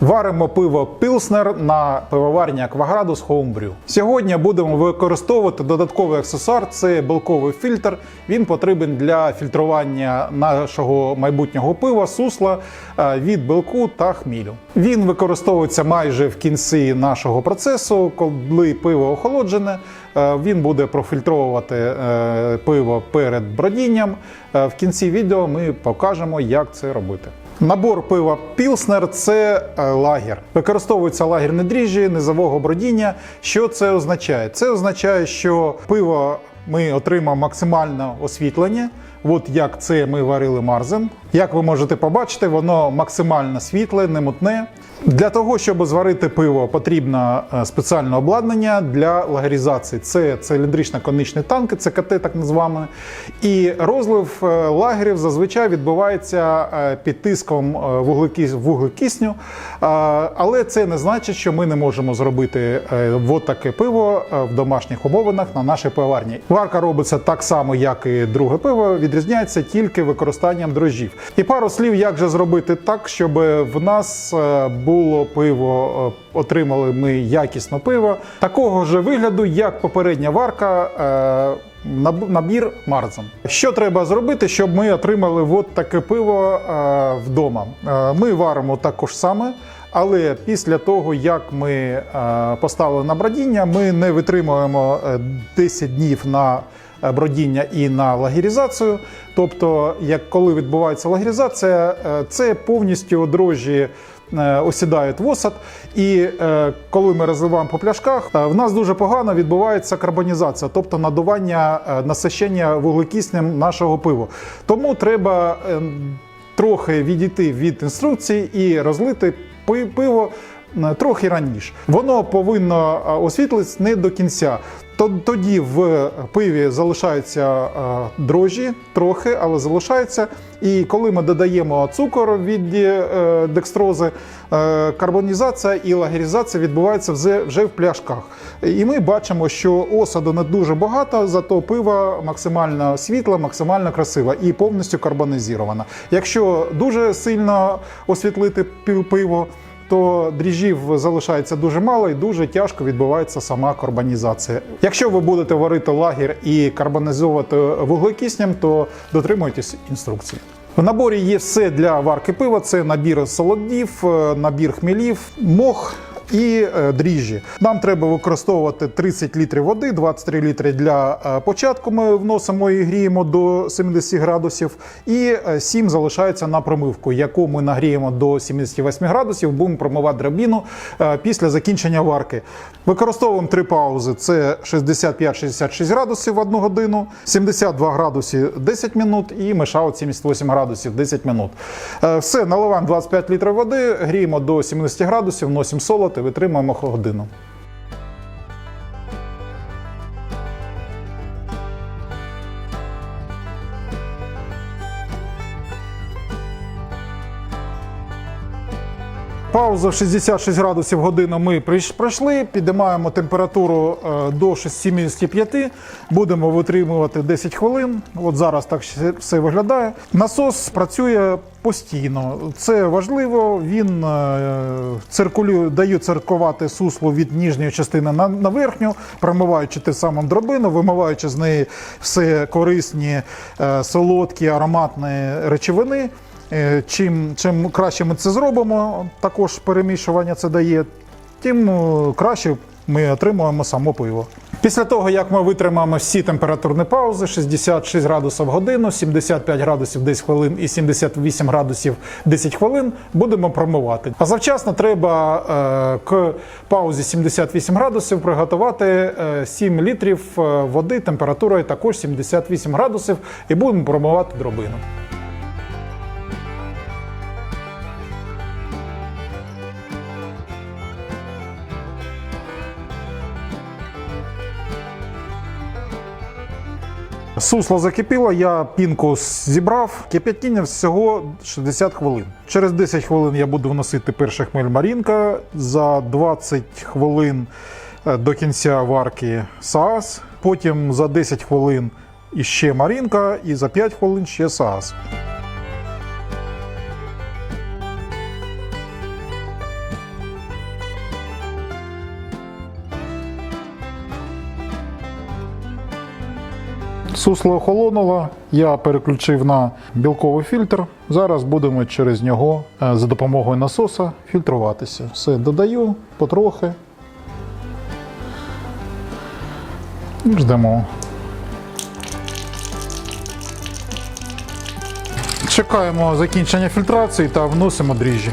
Варимо пиво Пілснер на пивоварні Акваградус Homebrew. Сьогодні будемо використовувати додатковий аксесуар це белковий фільтр. Він потрібен для фільтрування нашого майбутнього пива, сусла е, від белку та хмілю. Він використовується майже в кінці нашого процесу, коли пиво охолоджене. Е, Він буде профільтровувати е, пиво перед бродінням. В кінці відео ми покажемо, як це робити. Набор пива Пілснер це е, лагер. Використовуються лагерні дріжджі низового бродіння. Що це означає? Це означає, що пиво ми отримаємо максимальне освітлення. От як це ми варили марзен. Як ви можете побачити, воно максимально світле, не мутне. Для того, щоб зварити пиво, потрібно е, спеціальне обладнання для лагерізації. Це циліндрично-конічний танк, ЦКТ так називаємо. І розлив е, лагерів зазвичай відбувається е, під тиском вуглекисню. Але це не значить, що ми не можемо зробити от таке пиво в домашніх умовинах на нашій пивоварні. Варка робиться так само, як і друге пиво, відрізняється тільки використанням дрожжів. І пару слів, як же зробити так, щоб в нас е, було пиво, е, отримали ми якісне пиво, такого ж вигляду, як попередня варка. е, Набір Марзен. Що треба зробити, щоб ми отримали от таке пиво е, вдома? Ми варимо також саме, але після того, як ми поставили на бродіння, ми не витримуємо е, 10 днів на бродіння і на лагерізацію. Тобто, як коли відбувається лагерізація, це повністю дрожжі е, осідають в осад. І е, коли ми розливаємо по пляшках, е, в нас дуже погано відбувається карбонізація, тобто надування е, насищення вуглекиснем нашого пива. Тому треба е, трохи відійти від інструкції і розлити пиво. Е, Трохи раніше воно повинно е, освітлитись не до кінця. То- Тоді в пиві залишаються е, дрожжі трохи, але залишаються. І коли ми додаємо цукор від декстрози, карбонізація і лагерізація відбувається вже, в пляшках. І ми бачимо, що осаду не дуже багато, зато пиво максимально світле, максимально красиве і повністю карбонізоване. Якщо дуже сильно освітлити пи- пиво, то дріжджів залишається дуже мало і дуже тяжко відбувається сама карбонізація. Якщо ви будете варити лагер і карбонізовувати вуглекиснем, то дотримуйтесь інструкції. В наборі є все для варки пива: це набір солодів, е, набір хмілів, мох. І е, дріжджі. Нам треба використовувати 30 літрів води, 23 літри для е, початку. Ми вносимо і гріємо до 70 градусів, і е, 7 залишається на промивку, яку ми нагріємо до 78 градусів. Будемо промивати драбіну е, після закінчення варки. Використовуємо три паузи: це 65-66 градусів в одну годину, 72 градуси 10 минут і мешаут 78 градусів 10 минут. Е, Все, наливаємо 25 літрів води, гріємо до 70 градусів, вносимо солод і витримуємо годину. Пауза в 66 градусів годину ми пройшли, підіймаємо температуру е, до 75, будемо витримувати 10 хвилин. От зараз так все виглядає. Насос працює постійно. Це важливо. Він е, циркулює, дає циркувати сусло від ніжньої частини на, верхню, промиваючи те самим дробину, вимиваючи з неї все корисні, е, солодкі, ароматні речовини. Е, Чим, чим краще ми це зробимо, також перемішування це дає, тим е, краще ми отримуємо само пиво. Після того, як ми витримаємо всі температурні паузи, 66 градусів в годину, 75 градусів 10 хвилин і 78 градусів 10 хвилин, будемо промивати. А завчасно треба е, к паузі 78 градусів приготувати е, 7 літрів е, води температурою також 78 градусів і будемо промивати дробину. Сусло закипіло, я пінку зібрав. Кип'ятіння всього 60 хвилин. Через 10 хвилин я буду вносити перший хмель Марінка. За 20 хвилин е, до кінця варки саас. Потім за 10 хвилин іще Марінка, і за 5 хвилин ще саас. Сусло охолонуло, я переключив на білковий фільтр. Зараз будемо через нього е, за допомогою насоса фільтруватися. Все додаю потрохи. Ждемо. Чекаємо закінчення фільтрації та вносимо дріжджі.